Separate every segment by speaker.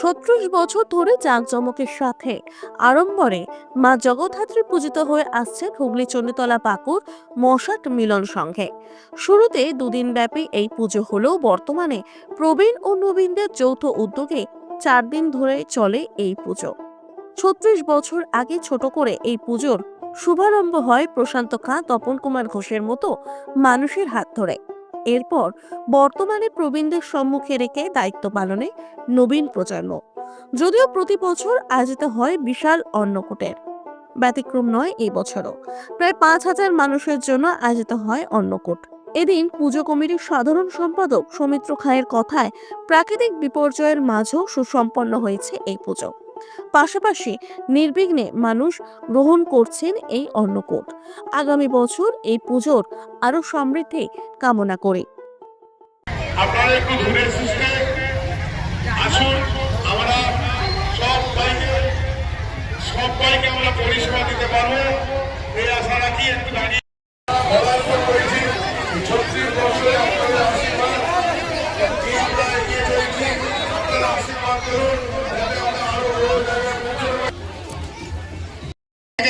Speaker 1: ছত্রিশ বছর ধরে জাঁকজমকের সাথে। আড়ম্বরে মা জগদ্ধাত্রী পূজিত হয়ে আসছে হুগলি চণ্ডীতলা পাকুর মশাট মিলন সংঘে। শুরুতে দুদিন ব্যাপী এই পুজো হলেও বর্তমানে প্রবীণ ও নবীনদের যৌথ উদ্যোগে চার দিন ধরে চলে এই পুজো। ছত্রিশ বছর আগে ছোট করে এই পুজোর শুভারম্ভ হয় প্রশান্ত খাঁ, তপন কুমার ঘোষের মতো মানুষের হাত ধরে। এরপর বর্তমানে প্রবীণদের সম্মুখে রেখে দায়িত্ব পালনে নবীন প্রজন্ম। যদিও প্রতি বছর আয়োজিত হয় বিশাল অন্নকূটের। ব্যতিক্রম নয় এই বছরও। প্রায় পাঁচ হাজার মানুষের জন্য আয়োজিত হয় অন্নকূট। এদিন পুজো কমিটির সাধারণ সম্পাদক সৌমিত্র খায়ের কথায় প্রাকৃতিক বিপর্যয়ের মাঝেও সুসম্পন্ন হয়েছে এই পুজো। পাশাপাশি নির্বিঘ্নে মানুষ গ্রহণ করছেন এই অন্নকূট। আগামী বছর এই পুজোর আরও সমৃদ্ধি কামনা করে।
Speaker 2: আপনারা একটু দূরে সৃষ্টি আসুন। আমরা সব বাইকে আমরা পরিষেবা দিতে পারব। এই আশা রাখি একটু দাঁড়িয়ে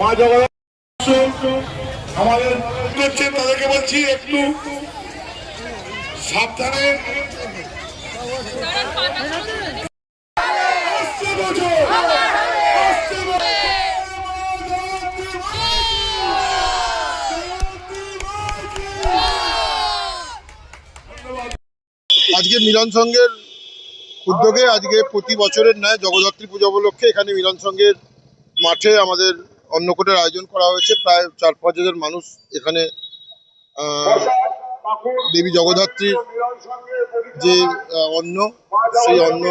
Speaker 2: মা আমাদের তাদেরকে বলছি, একটু সাবধানে।
Speaker 3: আজকে মিলন সংঘের উদ্যোগে, আজকে প্রতি বছরের ন্যায় জগদ্ধাত্রী পুজো উপলক্ষে এখানে মিলন সংঘের মাঠে আমাদের অন্নকূটের আয়োজন করা হয়েছে। প্রায় চার পাঁচ হাজার মানুষ এখানে দেবী জগদ্ধাত্রীর যে অন্ন, সেই অন্ন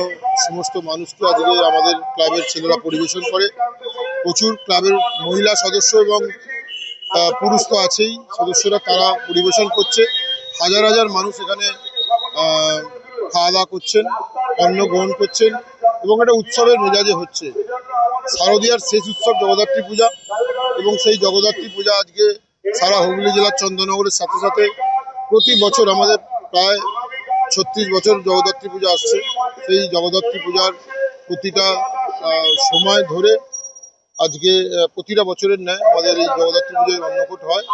Speaker 3: সমস্ত মানুষকে আজকে আমাদের ক্লাবের ছেলেরা পরিবেশন করে। প্রচুর ক্লাবের মহিলা সদস্য এবং পুরুষ তো আছেই। সদস্যরা তারা পরিবেশন করছে। হাজার হাজার মানুষ এখানে খাওয়া দাওয়া করছেন, অন্ন গ্রহণ করছেন এবং একটা উৎসবের মেজাজে হচ্ছে। শারদীয়ার শেষ উৎসব জগদ্ধাত্রী পূজা এবং সেই জগদ্ধাত্রী পূজা আজকে সারা হুগলি জেলার চন্দ্রনগরের সাথে সাথে প্রতি বছর আমাদের প্রায় ছত্রিশ বছর জগদ্ধাত্রী পূজা আসছে। সেই জগদ্ধাত্রী পূজার প্রতিটা সময় ধরে আজকে প্রতিটা বছরের ন্যায় আমাদের এই জগদ্ধাত্রী পুজোর অন্নকূট হয়।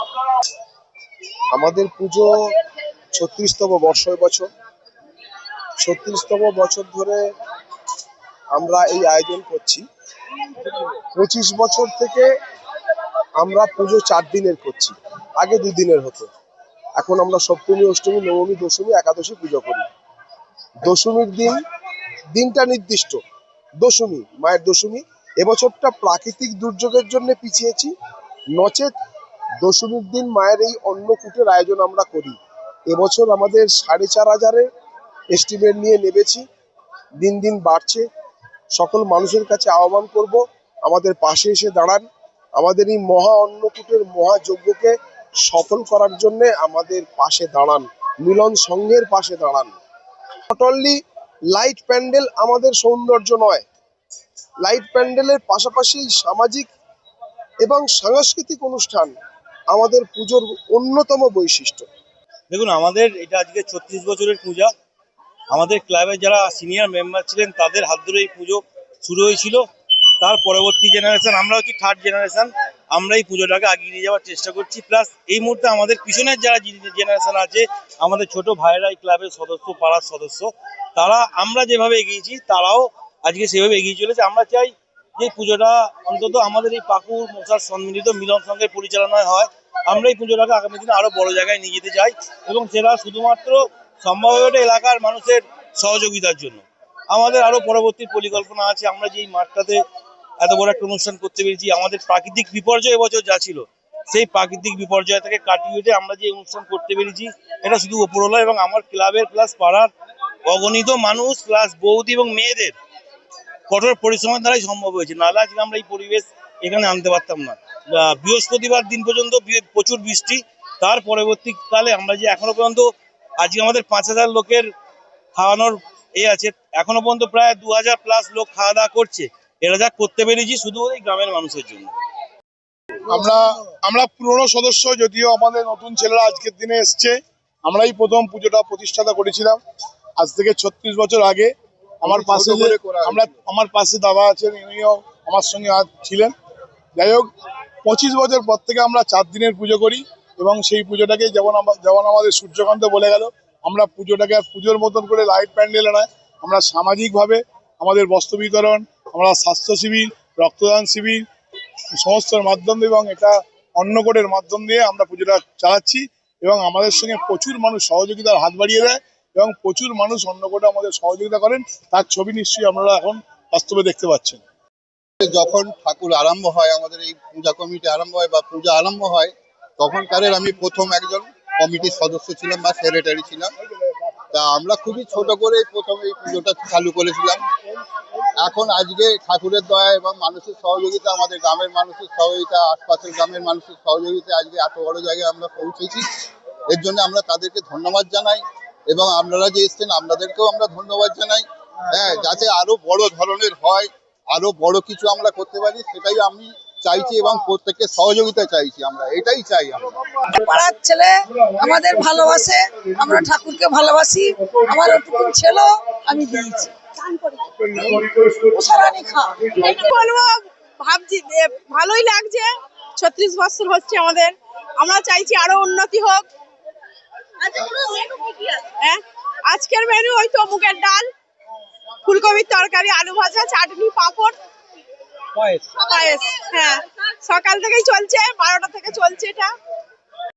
Speaker 4: আমাদের পুজো ছত্রিশতম বর্ষ বছর। ছত্রিশতম বছর ধরে আমরা এই আয়োজন করছি। পঁচিশ বছর থেকে আমরা পুজো চার দিনের করছি। আগে দুদিনের হতো। এখন আমরা সপ্তমী, অষ্টমী, নবমী, দশমী, একাদশী পুজো করি। দশমীর দিন, দিনটা নির্দিষ্ট। দশমী, মায়ের দশমী। এবছরটা প্রাকৃতিক দুর্যোগের জন্য পিছিয়েছি। নচেত দশমীর দিন মায়ের এই অন্নকূটের আয়োজন আমরা করি। এবছর আমাদের সাড়ে চার হাজারে এস্টিমেট নিয়ে নেবেছি দিন দিন বাড়ছে। সকল মানুষের কাছে আহ্বান করব, আমাদের পাশে এসে দাঁড়ান। আমাদের এই মহা অন্নকূটের মহাযজ্ঞকে সফল করার জন্য আমাদের পাশে দাঁড়ান। মিলন সংঘের পাশে দাঁড়ান। নট অনলি লাইট প্যান্ডেল আমাদের সৌন্দর্য নয়। লাইট প্যান্ডেলের পাশাপাশি সামাজিক এবং সাংস্কৃতিক অনুষ্ঠান আমাদের পুজোর অন্যতম বৈশিষ্ট্য।
Speaker 5: দেখুন, আমাদের এটা আজকে ছত্রিশ বছরের পূজা। আমাদের ক্লাবের যারা সিনিয়র মেম্বার ছিলেন, তাদের হাত ধরে এই পুজো শুরু হয়েছিল। তার পরবর্তী জেনারেশন আমরা হচ্ছি থার্ড জেনারেশন আমরা এই পুজোটাকে আগিয়ে নিয়ে যাওয়ার চেষ্টা করছি। প্লাস এই মুহূর্তে আমাদের পিছনের যারা জেনারেশন আছে, আমাদের ছোট ভাইয়েরা এই ক্লাবের সদস্য, পাড়ার সদস্য, তারা আমরা যেভাবে এগিয়েছি, তারাও আজকে সেভাবে এগিয়ে চলেছে। আমরা চাই যে পুজোটা অন্তত আমাদের এই পাকুর, মশার সম্মিলিত মিলন সংঘের পরিচালনায় হয়। আমরা এই পুজোটাকে আগামী দিনে আরও বড় জায়গায় নিয়ে যেতে চাই এবং সেটা শুধুমাত্র সম্ভব ওঠে এলাকার মানুষের সহযোগিতার জন্য। আমাদের আরও পরবর্তী পরিকল্পনা আছে, আমরা যে এই মাঠটাতে এত বড় একটা অনুষ্ঠান করতে পেরেছি, আমাদের প্রাকৃতিক বিপর্যয় এবছর যা ছিল, সেই প্রাকৃতিক বিপর্যয় থেকে কাটিয়ে উঠে আমরা যে অনুষ্ঠান করতে পেরেছি, এটা শুধু ওপরওয়ালা এবং আমার ক্লাবের প্লাস পাড়ার অগণিত মানুষ প্লাস বৌদি এবং মেয়েদের কঠোর পরিশ্রমের দ্বারাই সম্ভব হয়েছে। নাহলে আজকে আমরা এই পরিবেশ এখানে আনতে পারতাম না। বৃহস্পতিবার দিন পর্যন্ত প্রচুর বৃষ্টি, তার পরবর্তীকালে আমরা যে এখনও পর্যন্ত আজকে আমাদের পাঁচ হাজার লোকের খাওয়ানোর এ আছে। এখনও পর্যন্ত প্রায় দু হাজার প্লাস লোক খাওয়া দাওয়া করছে। এটা যা করতে পেরেছি শুধু এই গ্রামের মানুষের জন্য।
Speaker 6: আমরা আমরা পুরনো সদস্য যদিও আমাদের নতুন ছেলেরা আজকের দিনে এসছে। আমরাই প্রথম পুজোটা প্রতিষ্ঠাতা করেছিলাম। আজ থেকে ছত্রিশ বছর আগে। আমার পাশে আমরা আমার পাশে দাদা আছেন ইনিও আমার সঙ্গে আজ ছিলেন। যাই হোক পঁচিশ বছর পর থেকে আমরা চার দিনের পুজো করি। এবং সেই পুজোটাকে যেমন যেমন আমাদের সূর্যকান্ত বলে গেল, আমরা পুজোটাকে আর পুজোর মতন করে লাইট প্যান্ডেলে নয়, আমরা সামাজিকভাবে আমাদের বস্ত্র বিতরণ, আমরা স্বাস্থ্য শিবির, রক্তদান শিবির, সমস্তর মাধ্যম এবং এটা অন্নকোটের মাধ্যম দিয়ে আমরা পুজোটা চালাচ্ছি এবং আমাদের সঙ্গে প্রচুর মানুষ সহযোগিতার হাত বাড়িয়ে দেয় এবং প্রচুর মানুষ অন্নকোটে আমাদের সহযোগিতা করেন, তার ছবি নিশ্চয়ই আপনারা এখন বাস্তবে দেখতে পাচ্ছেন।
Speaker 7: যখন ঠাকুর আরম্ভ হয়, আমাদের এই পূজা কমিটি আরম্ভ হয় বা পূজা আরম্ভ হয় তখনকারের আমি প্রথম একজন কমিটির সদস্য ছিলাম বা সেক্রেটারি ছিলাম। তা আমরা খুবই ছোট করে প্রথম এই পুজোটা চালু করেছিলাম। এখন আজকে ঠাকুরের দয়া এবং মানুষের সহযোগিতা, আমাদের গ্রামের মানুষের সহযোগিতা, আশপাশের গ্রামের মানুষের সহযোগিতা আজকে এত বড় জায়গায় আমরা পৌঁছেছি। এর জন্য আমরা তাদেরকে ধন্যবাদ জানাই এবং আপনারা যে এসছেন, আপনাদেরকেও আমরা ধন্যবাদ জানাই। হ্যাঁ যাতে আরও বড় ধরনের হয়, আরও বড় কিছু আমরা করতে পারি, সেটাই আমি চাইছি এবং প্রত্যেকের সহযোগিতা চাইছি আমরা এটাই চাই আমরা।
Speaker 8: পাড়ার ছেলে আমাদের ভালোবাসে আমরা ঠাকুরকে ভালোবাসি আমার ওটুকু ছিল আমি দিয়েছি।
Speaker 9: বলব ভাবছি ভালোই লাগছে ছত্রিশ বছর হচ্ছে আমাদের আমরা চাইছি আরও উন্নতি হোক। হ্যাঁ? আজকের মেনু ওই তো মুগের ডাল ফুলকপির তরকারি আলু ভাজা চাটনি পাঁপড়। পায়েস হ্যাঁ। সকাল থেকেই চলছে বারোটা থেকে চলছে এটা।